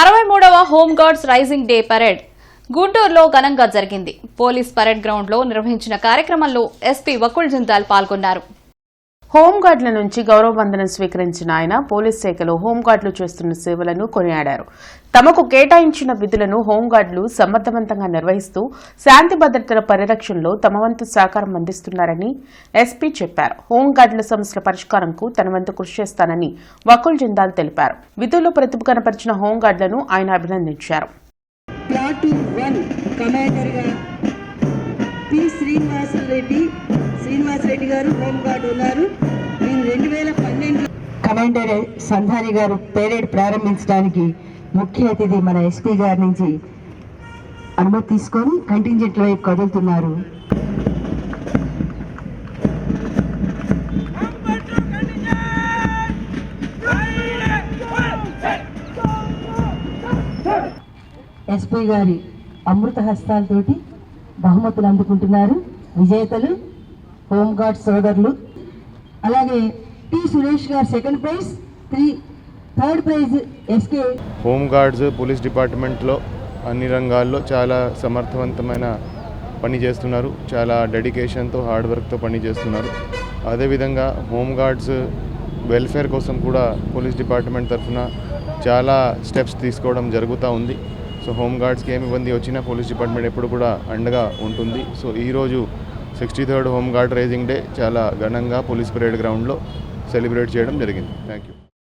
అరవై మూడవ హోంగార్డ్స్ rising day parade గుంటూరులో ఘనంగా జరిగింది. పోలీస్ పరేడ్ గ్రౌండ్లో నిర్వహించిన కార్యక్రమంలో ఎస్పీ వకుల్ జిందాల్ పాల్గొన్నారు. హోంగార్డుల నుంచి గౌరవ వందనం స్వీకరించిన ఆయన పోలీస్ శాఖలో హోంగార్డులు చేస్తున్న సేవలను కొనియాడారు. తమకు కేటాయించిన విధులను హోంగార్డులు సమర్థవంతంగా నిర్వహిస్తూ శాంతి భద్రతల పరిరక్షణలో తమ వంతు సహకారం అందిస్తున్నారని ఎస్పీ చెప్పారు. హోంగార్డుల సమస్యల పరిష్కారంకు తన వంతు కృషి చేస్తానని వకుల్ జిందాల్ తెలిపారు. విధుల్లో ప్రతిభ కనపరిచిన హోంగార్డులను ఆయన అభినందించారు. పి శ్రీనివాసరెడ్డి శ్రీనివాసరెడ్డి గారు హోంగార్డ్ ఉన్నారు. నేను రెండు వేల పన్నెండు కమాండర్ సంధాని గారు పేరేడ్ ప్రారంభించడానికి ముఖ్య అతిథి మన ఎస్పీ గారి నుంచి అనుమతి తీసుకొని కంటింజెంట్ వైపు కదులుతున్నారు. ఎస్పీ గారి అమృత హస్తాలతోటి బహుమతులు అందుకుంటున్నారు. విజేతలు హోంగార్డ్ సోదరులు. అలాగే T Suresh garu second prize three third prize SK. Home guards police డిపార్ట్మెంట్లో అన్ని రంగాల్లో చాలా సమర్థవంతమైన పని చేస్తున్నారు. చాలా డెడికేషన్తో హార్డ్ వర్క్తో పని చేస్తున్నారు. అదేవిధంగా హోమ్ గార్డ్స్ వెల్ఫేర్ కోసం కూడా పోలీస్ డిపార్ట్మెంట్ తరఫున చాలా స్టెప్స్ తీసుకోవడం జరుగుతూ ఉంది. సో హోమ్ గార్డ్స్కి ఏమి ఇబ్బంది వచ్చినా పోలీస్ డిపార్ట్మెంట్ ఎప్పుడు కూడా అండగా ఉంటుంది. సో ఈరోజు sixty third home guard raising day చాలా ఘనంగా పోలీస్ పరేడ్ గ్రౌండ్లో సెలబ్రేట్ చేయడం జరిగింది. Thank you